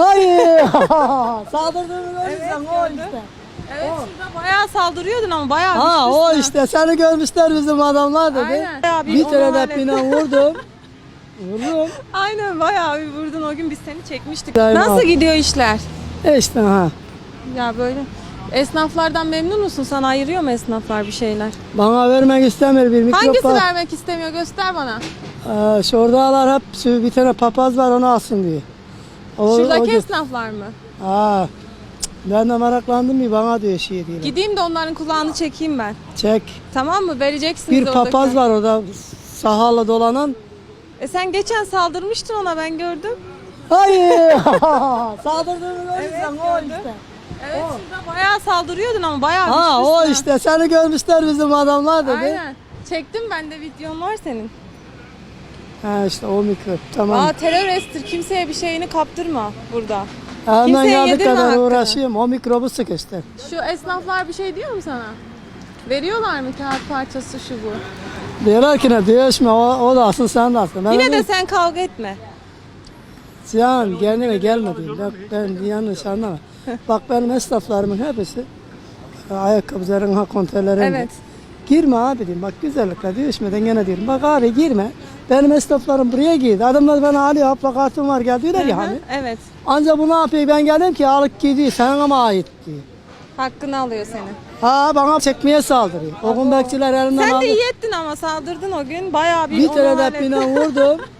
Hayır. Saldırdığını görürsen o gördüm. işte. Evet şurada bayağı saldırıyordun ama bayağı Ha o güçlüsün. işte seni görmüşler bizim adamlar dedi. Aynen. Bayağı bir Bir onu tane de hallet- pinen vurdum. Vurdum. Aynen bayağı bir vurdun o gün biz seni çekmiştik. Aynen. Nasıl gidiyor işler? E işte ha. Ya böyle. Esnaflardan memnun musun? Sana ayırıyor mu esnaflar bir şeyler? Bana vermek istemiyor bir mikrop Hangisi var. vermek istemiyor? Göster bana. Ee, şuradalar hep şu bir tane papaz var onu alsın diyor. O, Şuradaki o- esnaflar mı? Ha. Ben de meraklandım bir bana diyor şey diyor. Gideyim de onların kulağını çekeyim ben. Çek. Tamam mı? Vereceksiniz Bir oradaki. papaz var orada sahalı dolanan. E sen geçen saldırmıştın ona ben gördüm. Hayır. Saldırdığını görürsen o gördüm. işte. Evet şurada bayağı saldırıyordun ama bayağı Ha o güçlüsün işte seni görmüşler bizim adamlar dedi. Aynen. Çektim ben de videon var senin. Ha işte o mikrop tamam. Aa terör estir kimseye bir şeyini kaptırma burada. Hemen kimseye yedirme kadar hakkını. uğraşıyorum. O mikrobu sıkıştır. Şu esnaflar bir şey diyor mu sana? Veriyorlar mı kağıt parçası şu bu? Diyorlar ki ne değişme o, o da alsın sen de alsın. Ben Yine de sen kavga etme. Kendine gelme diyor. Bak ben yanlış anlama. Bak benim esnaflarımın hepsi e, ayakkabıların ha konterlerinde. Evet. Girme abi diyeyim bak güzellikle değişmeden gene diyorum. Bak abi girme. Benim esnaflarım buraya girdi. Adamlar bana alıyor abla kartım var gel diyorlar ya hani. Evet. Anca bu ne yapıyor ben geldim ki alıp gidiyor sana mı ait diyor. Hakkını alıyor seni. Ha bana çekmeye saldırıyor. O gün bekçiler elimden Sen aldı. de iyi ettin ama saldırdın o gün. Bayağı bir, Bir onu tane de hallettin. pine vurdum.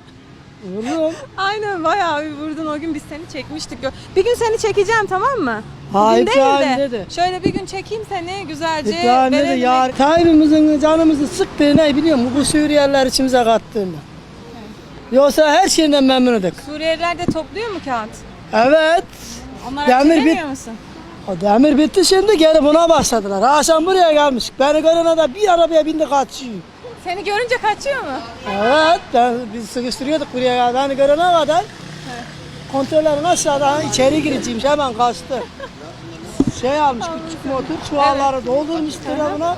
Vurdum. Aynen bayağı bir vurdun o gün biz seni çekmiştik. Bir gün seni çekeceğim tamam mı? Ha, Bugün değil de dedi. şöyle bir gün çekeyim seni güzelce. İbrahim dedi verelim ya Tayyip'imizin canımızı sıktığı ne biliyor musun? Bu Suriyeliler içimize kattığında. Yoksa her şeyden memnunuduk. Suriyeliler de topluyor mu kağıt? Evet. Onlara Demir çekemiyor bit- musun? O demir bitti şimdi geri buna başladılar. Akşam buraya gelmiş. Beni görene de bir arabaya bindi kaçıyor. Seni görünce kaçıyor mu? Evet. Ben, biz sıkıştırıyorduk buraya. ya. Beni görene kadar kontrollerin aşağıda içeri gireceğim. Hemen kaçtı. Şey almış küçük motor çuvalları doldurmuş tarafına.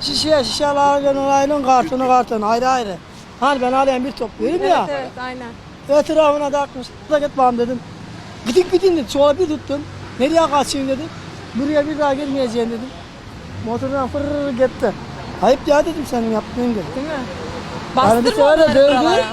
Şişeye şişelerden olayının kartını kartını ayrı ayrı. Hani ben alayım bir topluyorum Evet ya. evet aynen. Etrafına takmış. Da git bana dedim. Gidin gidin dedim. Çuvalı bir tuttum. Nereye kaçıyorsun dedim. Buraya bir daha gelmeyeceğim dedim. Motordan fırr gitti. Ayıp ya dedim senin yaptığın gibi. Değil mi? Bastırma de onları dövdü. buralara.